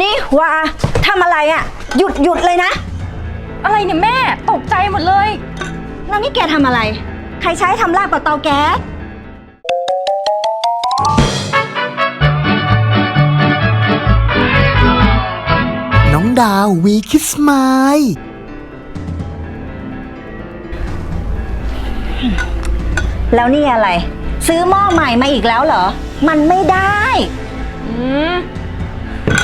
นี่วาทำอะไรอะ่ะ หยุดหยุดเลยนะ อะไรเนี่ยแม่ ตกใจหมดเลย แล้วนี่แกทำอะไร ใครใช้ทำลาบกับเตาแก๊สน้องดาววีคิสมายแล้วนี่อะไร ซื้อหม้อใหม่มาอีกแล้วเหรอ มันไม่ได้ อืม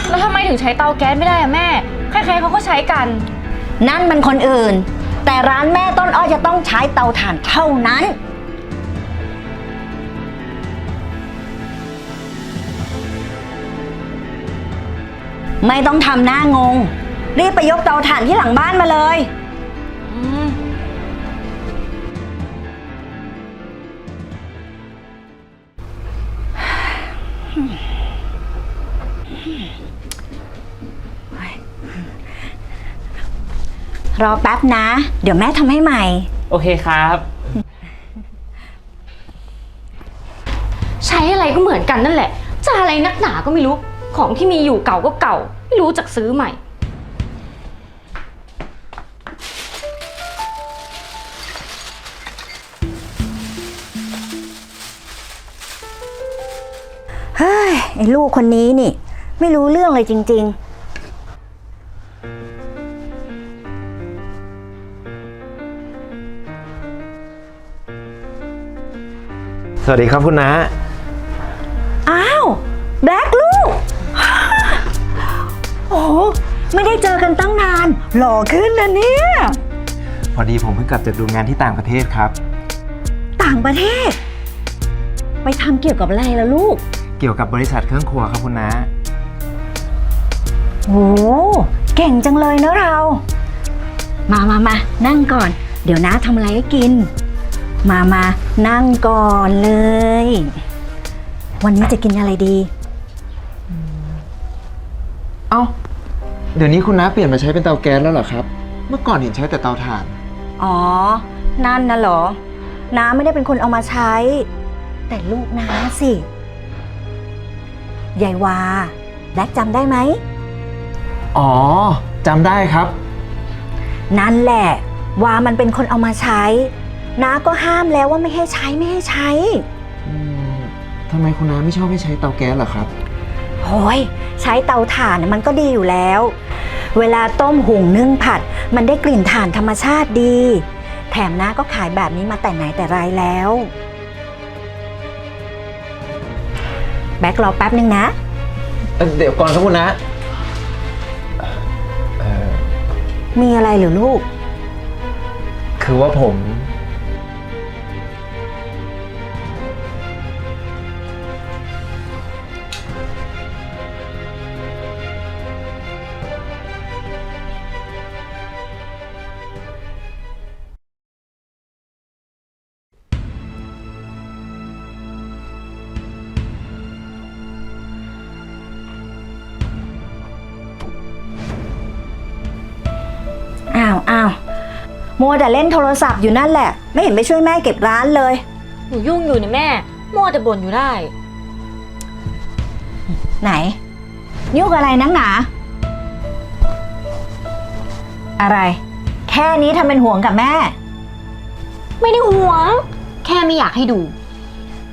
แล้วทำไมถึงใช้เตาแก๊สไม่ได้อะแม่ ใครๆเขาก็ใช้กัน นั่นมันคนอื่น แต่ร้านแม่ต้นอ้อจะต้องใช้เตาถ่านเท่านั้น ไม่ต้องทำหน้างง รีบไปยกเตาถ่านที่หลังบ้านมาเลย รอแป๊บนะ เดี๋ยวแม่ทำให้ใหม่ โอเคครับ ใช้อะไรก็เหมือนกันนั่นแหละ จะอะไรนักหนาก็ไม่รู้ ของที่มีอยู่เก่าก็เก่า ไม่รู้จักซื้อใหม่ เฮ้ยไอ้ลูกคนนี้นี่ ไม่รู้เรื่องเลยจริง สวัสดีครับคุณน้าๆอ้าวแบล็กลูก โอ้โหไม่ได้เจอกันตั้งนาน หล่อขึ้นนะเนี่ย พอดีผมเพิ่งกลับจากดูงานที่ต่างประเทศครับ ต่างประเทศ ไปทำเกี่ยวกับอะไรล่ะลูก เกี่ยวกับบริษัทเครื่องครัวครับคุณน้าโอ้เก่งจังเลยเนอะเรา มามามานั่งก่อน เดี๋ยวน้าทำอะไรให้กิน มามานั่งก่อนเลย วันนี้จะกินอะไรดี เอ้า เดี๋ยวนี้คุณน้าเปลี่ยนมาใช้เป็นเตาแก๊สแล้วเหรอครับ เมื่อก่อนเห็นใช้แต่เตาถ่าน อ๋อ นั่นนะเหรอ น้าไม่ได้เป็นคนเอามาใช้ แต่ลูกน้าสิยายวาแบล็กจำได้ไหม อ๋อจำได้ครับ นั่นแหละ วามันเป็นคนเอามาใช้ น้าก็ห้ามแล้วว่าไม่ให้ใช้ไม่ให้ใช้ อืมทำไมคุณน้าไม่ชอบให้ใช้เตาแก๊สเหรอครับ โอ้ยใช้เตาถ่านน่ะมันก็ดีอยู่แล้ว เวลาต้มหุงนึ่งผัด มันได้กลิ่นถ่านธรรมชาติดี แถมน้าก็ขายแบบนี้มาแต่ไหนแต่ไรแล้ว แบ็ครอแป๊บนึงนะ เอ่อเดี๋ยวก่อนครับคุณน้าเอ่อมีอะไรเหรือลูก คือว่าผม มัวแต่เล่นโทรศัพท์อยู่นั่นแหละ ไม่เห็นไปช่วยแม่เก็บร้านเลย หนูยุ่งอยู่เนี่ยแม่ มัวแต่บ่นอยู่ได้ ไหน ยุกอะไรนักหนา อะไร แค่นี้ทำเป็นห่วงกับแม่ ไม่ได้หวง แค่ไม่อยากให้ดู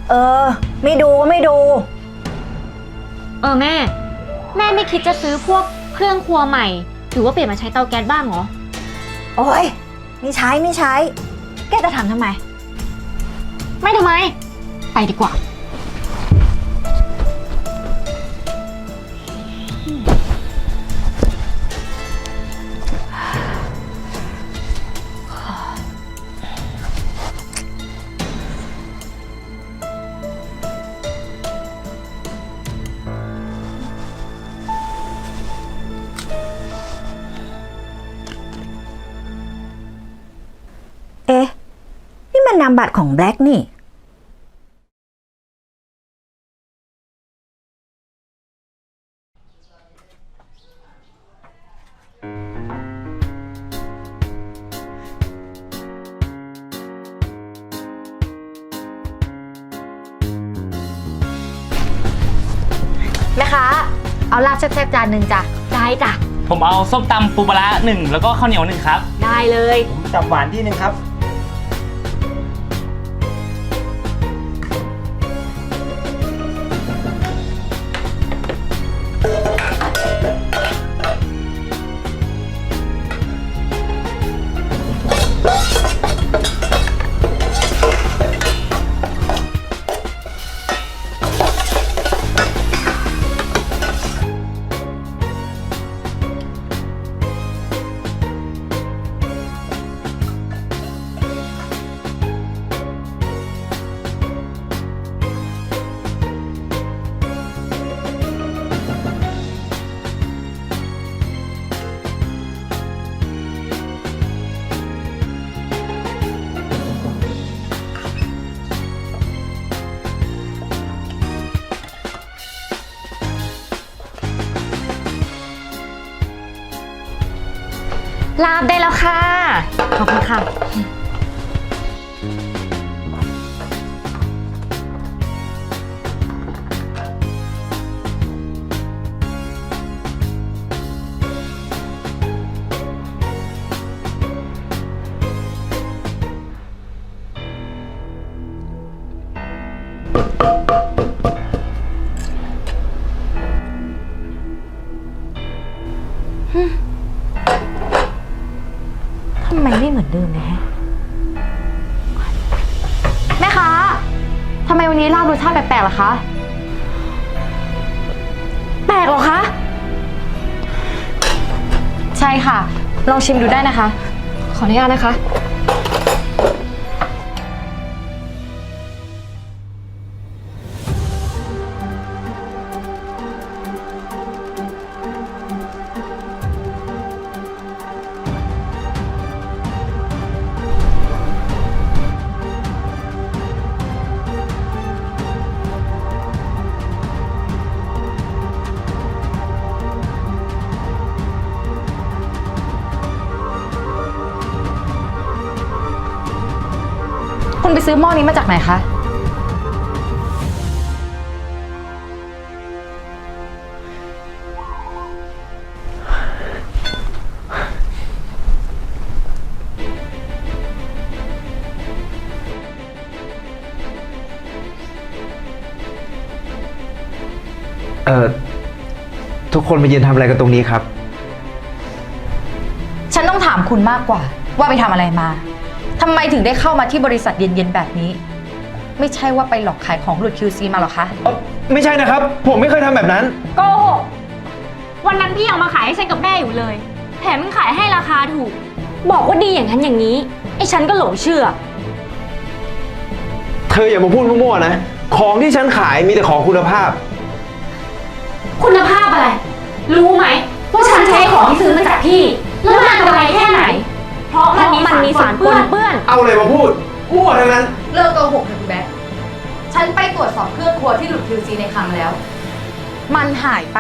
เออ ไม่ดูก็ไม่ดู เออแม่ แม่ไม่คิดจะซื้อพวกเครื่องครัวใหม่ หรือว่าเปลี่ยนมาใช้เตาแก๊สบ้างเหรอ โอ้ย ไม่ใช้ไม่ใช้ แกจะถามทำไม ไม่ทำไม ไปดีกว่า นี่มันนามบัตรของแบล็กนี่แม่ค้าเอาลาบแซ่บๆจานหนึ่งจ้ะได้จ้ะผมเอาส้มตำปูปลาร้าหนึ่งแล้วก็ข้าวเหนียวหนึ่งครับ ได้เลย ผมจับหวานที่หนึ่งครับ ลาบได้แล้วค่ะ ขอบคุณค่ะ ทำไมวันนี้ลาบรสชาติแปลกๆล่ะคะ แปลกเหรอคะ ใช่ค่ะ ลองชิมดูได้นะคะ ขออนุญาตนะคะ ซื้อหม้อนี้มาจากไหนคะ เอ่อ ทุกคนมายืนทำอะไรกันตรงนี้ครับ ฉันต้องถามคุณมากกว่า ว่าไปทำอะไรมา ทำไมถึงได้เข้ามาที่บริษัทเย็นๆแบบนี้ ไม่ใช่ว่าไปหลอกขายของหลุด QC มาหรอคะไม่ใช่นะครับ ผมไม่เคยทำแบบนั้น โกหกวันนั้นพี่เอามาขายให้ฉันกับแม่อยู่เลย แถมยังขายให้ราคาถูก บอกว่าดีอย่างนั้นอย่างนี้ ไอ้ฉันก็หลงเชื่อ เธออย่ามาพูดมั่วๆนะ ของที่ฉันขายมีแต่ของคุณภาพ คุณภาพอะไร รู้ไหมว่าฉันใช้ของที่ซื้อมาจากพี่ แล้วมันอันตรายแค่ไหน เพราะมันมีสารปนเปื้อน เอาอะไรมาพูดมั่วทั้งนั้น เลิกโกหกเถอะคุณแบ๊กฉันไปตรวจสอบเครื่องครัวที่หลุด QC ในคลังแล้ว มันหายไป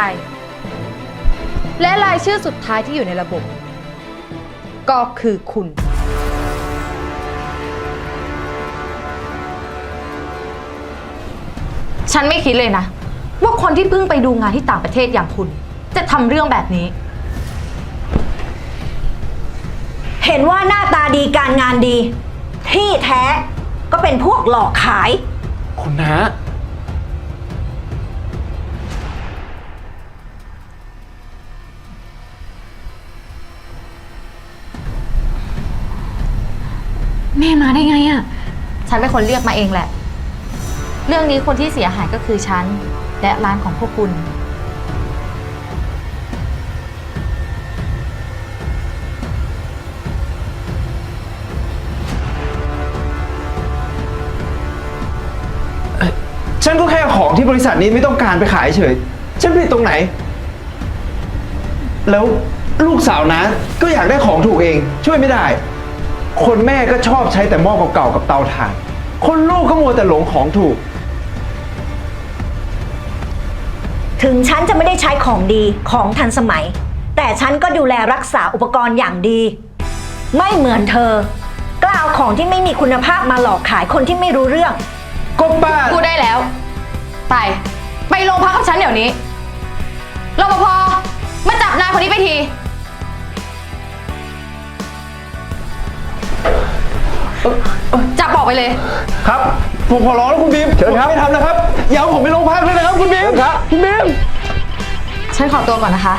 และรายชื่อสุดท้ายที่อยู่ในระบบ ก็คือคุณ ฉันไม่คิดเลยนะ ว่าคนที่เพิ่งไปดูงานที่ต่างประเทศอย่างคุณ จะทำเรื่องแบบนี้ เห็นว่าหน้าตาดีการงานดี ที่แท้ก็เป็นพวกหลอกขาย คุณนะ แม่มาได้ไงอะฉันเป็นคนเรียกมาเองแหละ เรื่องนี้คนที่เสียหายก็คือฉัน และร้านของพวกคุณ ที่บริษัทนี้ไม่ต้องการไปขายเฉย ฉันผิดตรงไหน แล้วลูกสาวนะก็อยากได้ของถูกเอง ช่วยไม่ได้ คนแม่ก็ชอบใช้แต่หม้อเก่าๆกับเตาถ่าน คนลูกก็มัวแต่หลงของถูก ถึงฉันจะไม่ได้ใช้ของดีของทันสมัย แต่ฉันก็ดูแลรักษาอุปกรณ์อย่างดี ไม่เหมือนเธอกล้าเอาของที่ไม่มีคุณภาพมาหลอกขายคนที่ไม่รู้เรื่อง ก็ป้า พูดได้แล้ว ไป ไปโรงพักกับฉันเดี๋ยวนี้รปภมาจับนายคนนี้ไปที จับบอกไปเลย ครับผมขอร้องแล้วคุณบีมเชิญครับไม่ทำนะครับอย่าเอาผมไปโรงพักเลยนะครับคุณบีมครับคุณบีม ฉันขอตัวก่อนนะคะค่ะ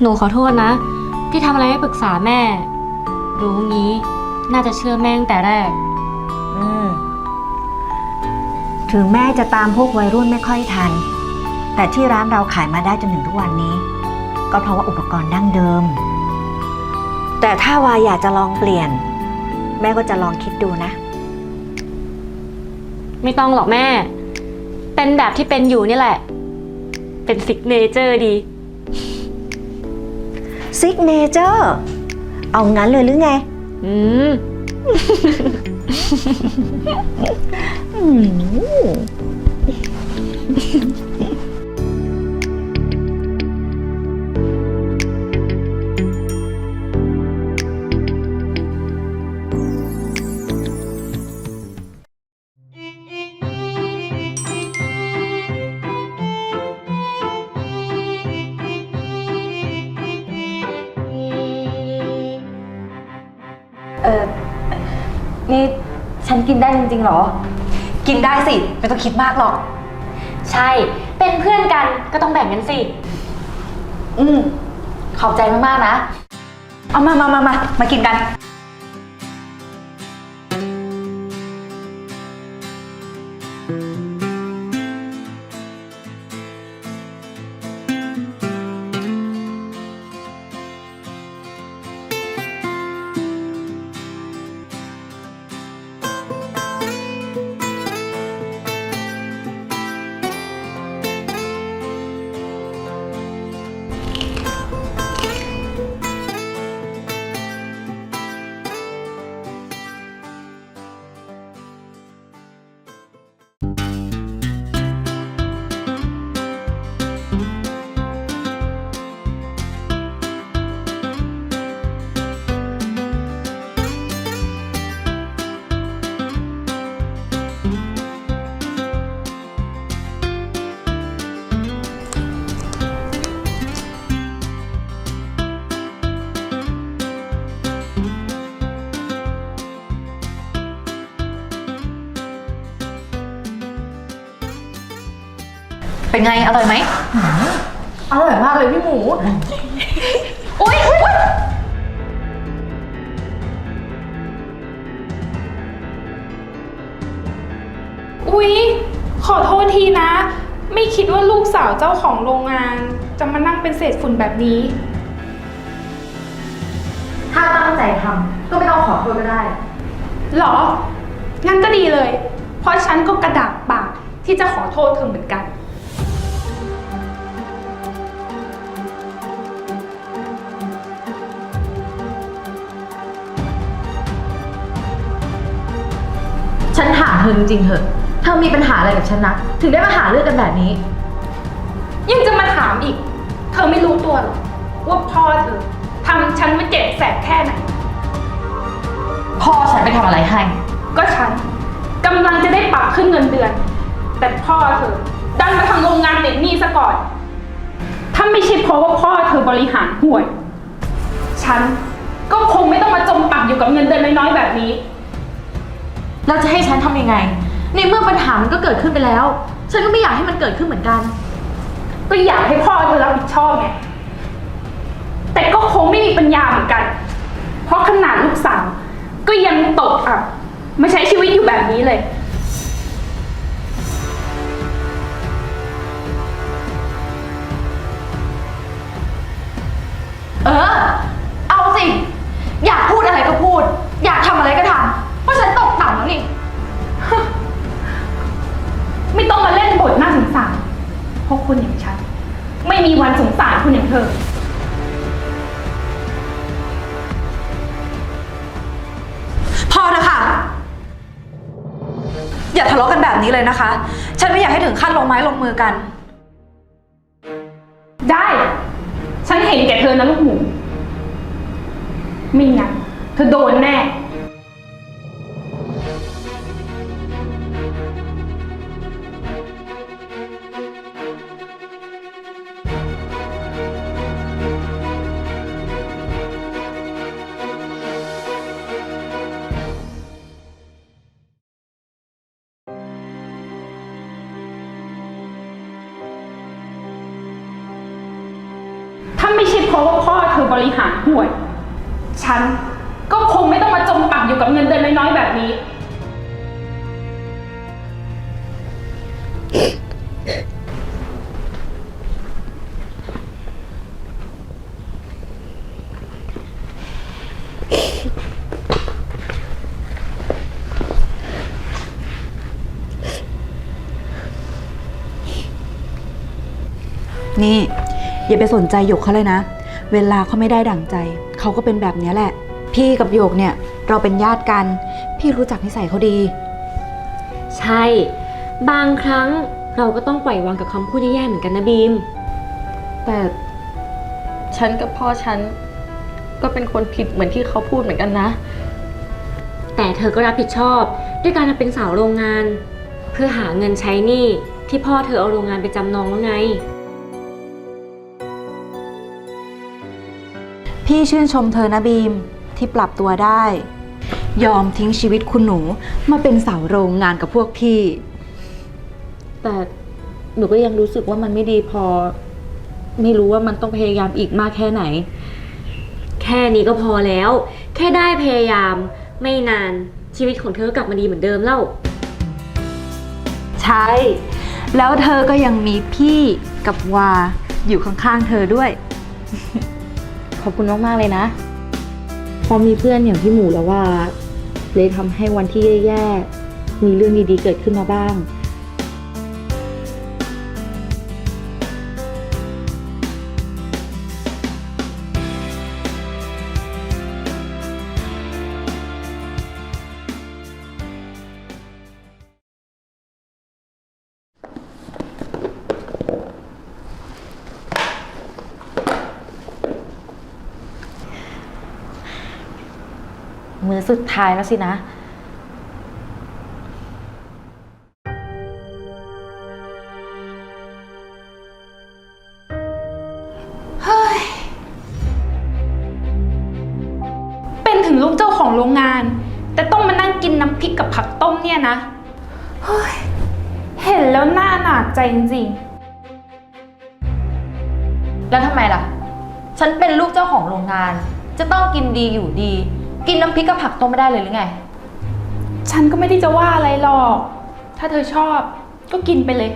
หนูขอโทษนะ ที่ทำอะไรไม่ปรึกษาแม่ รู้งี้น่าจะเชื่อแม่ตั้งแต่แรก อืม ถึงแม่จะตามพวกวัยรุ่นไม่ค่อยทัน แต่ที่ร้านเราขายมาได้จนถึงทุกวันนี้ ก็เพราะว่าอุปกรณ์ดั้งเดิม แต่ถ้าวาอยากจะลองเปลี่ยน แม่ก็จะลองคิดดูนะ ไม่ต้องหรอกแม่ เป็นแบบที่เป็นอยู่นี่แหละ เป็นซิกเนเจอร์ดี ซิกเนเจอร์เอางั้นเลยหรือไง อืม อืม ได้จริงๆเหรอ กินได้สิ ไม่ต้องคิดมากหรอก ใช่ เป็นเพื่อนกันก็ต้องแบ่งกันสิ อืมขอบใจมากๆนะ เอามามามามามากินกัน เป็นไง อร่อยไหม อร่อยมากเลยพี่หมูอุ๊ยอุ๊ยอุ๊ย ขอโทษทีนะ ไม่คิดว่าลูกสาวเจ้าของโรงงาน จะมานั่งเป็นเศษฝุ่นแบบนี้ ถ้าตั้งใจทำก็ไม่ต้องขอโทษก็ได้ หรอ งั้นก็ดีเลย เพราะฉันก็กระดากปากที่จะขอโทษเธอเหมือนกัน อจริงๆเถอะ เธอมีปัญหาอะไรกับฉันนะ ถึงได้มาหาเรื่องกันแบบนี้ ยังจะมาถามอีก เธอไม่รู้ตัวหรอกว่าพ่อเธอทำฉันมาเจ็บแสบแค่ไหน พ่อฉันไปทำอะไรให้ ก็ฉันกำลังจะได้ปรับขึ้นเงินเดือน แต่พ่อเธอ ดันมาทำโรงงานติดหนี้ซะก่อน ถ้าไม่ใช่เพราะว่าพ่อเธอบริหารห่วย ฉันก็คงไม่ต้องมาจมปักอยู่กับเงินเดือนน้อยๆแบบนี้ แล้วจะให้ฉันทำยังไง ในเมื่อปัญหามันก็เกิดขึ้นไปแล้ว ฉันก็ไม่อยากให้มันเกิดขึ้นเหมือนกัน ก็อยากให้พ่อเธอรับผิดชอบไง แต่ก็คงไม่มีปัญญาเหมือนกัน เพราะขนาดลูกสาวก็ยังตกอับมาใช้ชีวิตอยู่แบบนี้เลย เออ เอาสิ อยากพูดอะไรก็พูด อยากทำอะไรก็ทำ ม่ต้องมาเล่นบทน่าสงสารเพราะคนอย่างฉัน ไม่มีวันสงสารคนอย่างเธอ พอนะคะ อย่าทะเลาะกันแบบนี้เลยนะคะ ฉันไม่อยากให้ถึงขั้นลงไม้ลงมือกัน ได้ ฉันเห็นแก่เธอนะลูกหมู ไม่งั้นเธอโดนแน่ ฉันก็คงไม่ต้องมาจมปักอยู่กับเงินเดือนน้อยๆแบบนี้ นี่ อย่าไปสนใจหยกเขาเลยนะ เวลาเขาไม่ได้ดั่งใจ เขาก็เป็นแบบเนี้ยแหละ พี่กับหยกเนี่ยเราเป็นญาติกัน พี่รู้จักนิสัยเขาดี ใช่ บางครั้งเราก็ต้องปล่อยวางกับคำพูดแย่ๆเหมือนกันนะบีม แต่ฉันกับพ่อฉันก็เป็นคนผิดเหมือนที่เขาพูดเหมือนกันนะ แต่เธอก็รับผิดชอบ ด้วยการมาเป็นสาวโรงงาน เพื่อหาเงินใช้หนี้ที่พ่อเธอเอาโรงงานไปจำนองแล้วไง พี่ชื่นชมเธอนะบีมที่ปรับตัวได้ ยอมทิ้งชีวิตคุณหนูมาเป็นสาวโรงงานกับพวกพี่ แต่หนูก็ยังรู้สึกว่ามันไม่ดีพอ ไม่รู้ว่ามันต้องพยายามอีกมากแค่ไหน แค่นี้ก็พอแล้ว แค่ได้พยายามไม่นานชีวิตของเธอก็กลับมาดีเหมือนเดิมแล้ว ใช่ แล้วเธอก็ยังมีพี่กับวาอยู่ข้างๆเธอด้วยข อบคุณมากๆเลยนะ พอมีเพื่อนอย่างพี่หมูแล้วว่า เลยทำให้วันที่แย่ๆมีเรื่องดีๆเกิดขึ้นมาบ้าง สุดท้ายแล้วสินะเป็นถึงลูกเจ้าของโรงงาน แต่ต้องมานั่งกินน้ำพริกกับผักต้มเนี่ยนะ เฮ้ย เห็นแล้วน่าหนาใจจริงแล้วทำไมล่ะ ฉันเป็นลูกเจ้าของโรงงาน จะต้องกินดีอยู่ดี กินน้ำพริกกับผักต้มไม่ได้เลยหรือไงๆฉันก็ไม่ได้จะว่าอะไรหรอก ถ้าเธอชอบก็กินไปเลย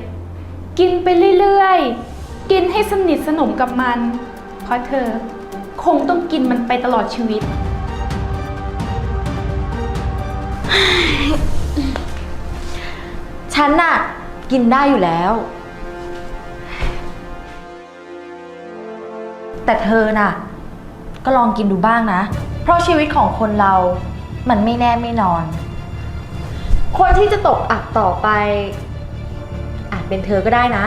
กินไปเรื่อยๆ กินให้สนิทสนมกับมัน เพราะเธอคงต้องกินมันไปตลอดชีวิต ฉันน่ะ กินได้อยู่แล้ว แต่เธอน่ะ ก็ลองกินดูบ้างนะ เพราะชีวิตของคนเรามันไม่แน่ไม่นอน คนที่จะตกอับต่อไป อาจเป็นเธอก็ได้นะ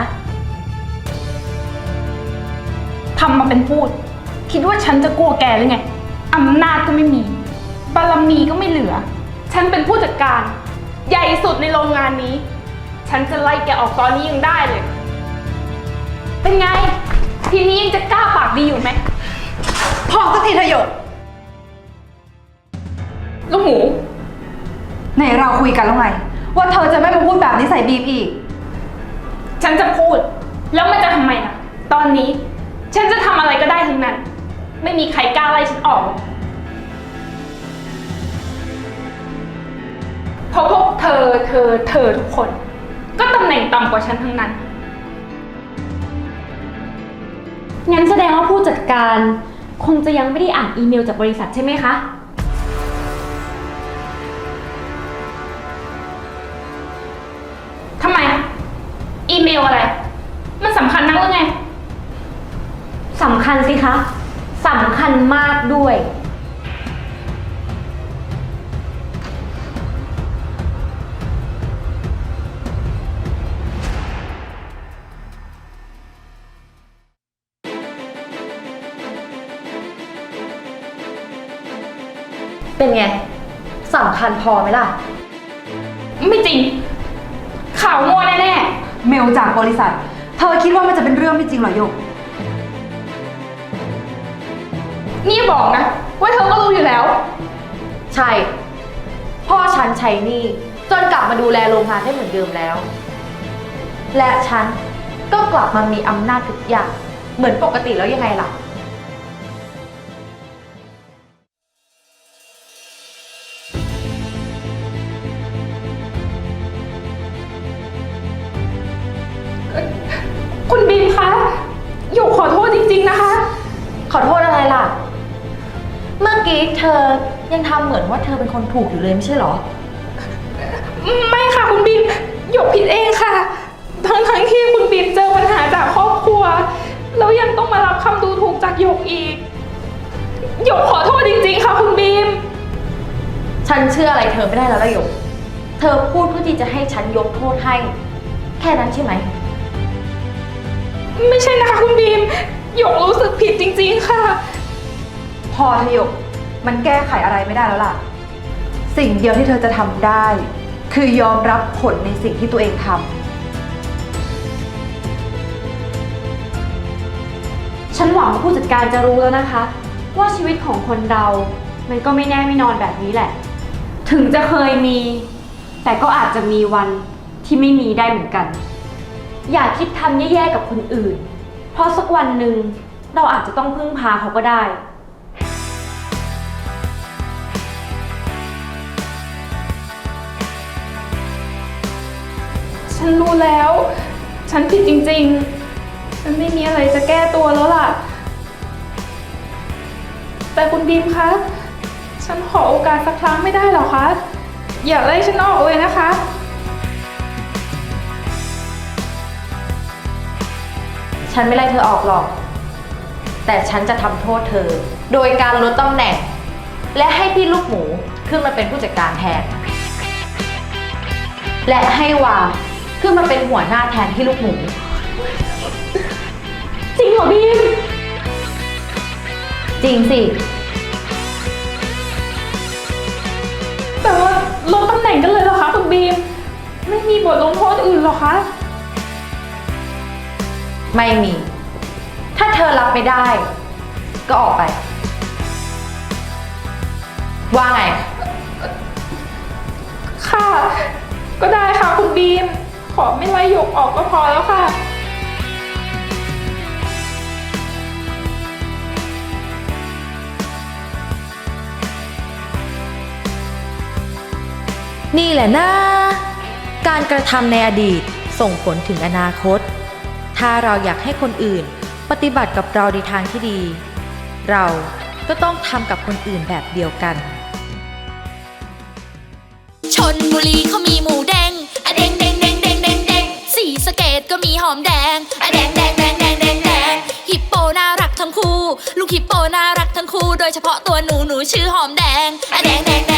ทำมาเป็นพูด คิดว่าฉันจะกลัวแกหรือไง อำนาจก็ไม่มี บารมีก็ไม่เหลือ ฉันเป็นผู้จัดการ ใหญ่สุดในโรงงานนี้ ฉันจะไล่แกออกตอนนี้ยังได้เลย เป็นไง ทีนี้ยังจะกล้าปากดีอยู่ไหม พอสักทีเถอะหยก ลูกหมู ไหนเราคุยกันแล้วไง ว่าเธอจะไม่มาพูดแบบนี้ใส่บีมอีก ฉันจะพูด แล้วมันจะทำไมล่ะตอนนี้ ฉันจะทำอะไรก็ได้ทั้งนั้น ไม่มีใครกล้าไล่ฉันออก เพราะพวกเธอเธอเธอทุกคน ก็ตำแหน่งต่ำกว่าฉันทั้งนั้น งั้นแสดงว่าผู้จัดการ คงจะยังไม่ได้อ่านอีเมลจากบริษัทใช่ไหมคะ เมลอะไร มันสำคัญนักหรือไง สำคัญสิคะสำคัญมากด้วย เป็นไงสำคัญพอไหมล่ะ ไม่จริง ข่าวมั่วแน่ๆ เมลจากบริษัท เธอคิดว่ามันจะเป็นเรื่องไม่จริงเหรอโยกๆนี่บอกนะ ว่าเธอก็รู้อยู่แล้ว ใช่ พ่อฉันใช้หนี่ จนกลับมาดูแลโรงงานได้เหมือนเดิมแล้ว และฉันก็กลับมามีอำนาจทุกอย่าง เหมือนปกติแล้วยังไงล่ะ กี้เธอยังทำเหมือนว่าเธอเป็นคนถูกอยู่เลยไม่ใช่เหรอ ไม่ค่ะคุณบีมหยกผิดเองค่ะ ทั้งทั้งๆที่คุณบีมเจอปัญหาจากครอบครัว แล้วยังต้องมารับคำดูถูกจากหยกอีก หยกขอโทษจริงๆค่ะคุณบีม ฉันเชื่ออะไรเธอไม่ได้แล้วละหยก เธอพูดเพื่อที่จะให้ฉันยกโทษให้ แค่นั้นใช่ไหม ไม่ใช่นะคะคุณบีม หยกรู้สึกผิดจริงๆค่ะ พอเธอหยก มันแก้ไขอะไรไม่ได้แล้วล่ะ สิ่งเดียวที่เธอจะทำได้ คือยอมรับผลในสิ่งที่ตัวเองทำฉันหวังว่าผู้จัดการจะรู้แล้วนะคะ ว่าชีวิตของคนเรา มันก็ไม่แน่ไม่นอนแบบนี้แหละ ถึงจะเคยมี แต่ก็อาจจะมีวันที่ไม่มีได้เหมือนกัน อย่าคิดทำแย่ๆกับคนอื่น เพราะสักวันหนึ่งเราอาจจะต้องพึ่งพาเขาก็ได้ ฉันรู้แล้ว ฉันผิดจริงๆ ฉันไม่มีอะไรจะแก้ตัวแล้วล่ะ แต่คุณบีมคะ ฉันขอโอกาสสักครั้งไม่ได้หรอคะ อย่าไล่ฉันออกเลยนะคะ ฉันไม่ไล่เธอออกหรอก แต่ฉันจะทำโทษเธอ โดยการลดตำแหน่ง และให้พี่ลูกหมูขึ้นมาเป็นผู้จัดการแทน และให้วา ขึ้นมาเป็นหัวหน้าแทนพี่ลูกหมู จริงเหรอบีม จริงสิ แต่ว่าลดตำแหน่งกันเลยเหรอคะคุณบีม ไม่มีบทลงโทษอื่นเหรอคะ ไม่มี ถ้าเธอรับไม่ได้ ก็ออกไป ว่าไง ค่ะ ก็ได้ค่ะคุณบีม ขอไม่ไล่หยกออกก็พอแล้วค่ะ นี่แหละนะ การกระทำในอดีตส่งผลถึงอนาคต ถ้าเราอยากให้คนอื่นปฏิบัติกับเราในทางที่ดี เราก็ต้องทำกับคนอื่นแบบเดียวกัน ชนบุรีเขามีหมูแดง ก็มีหอมแดงอะแดงแดงแดงแดงแดงแดงฮิปโปน่ารักทั้งคู่ ลูกฮิปโปน่ารักทั้งคู่ โดยเฉพาะตัวหนูหนูชื่อหอมแดงอะแดง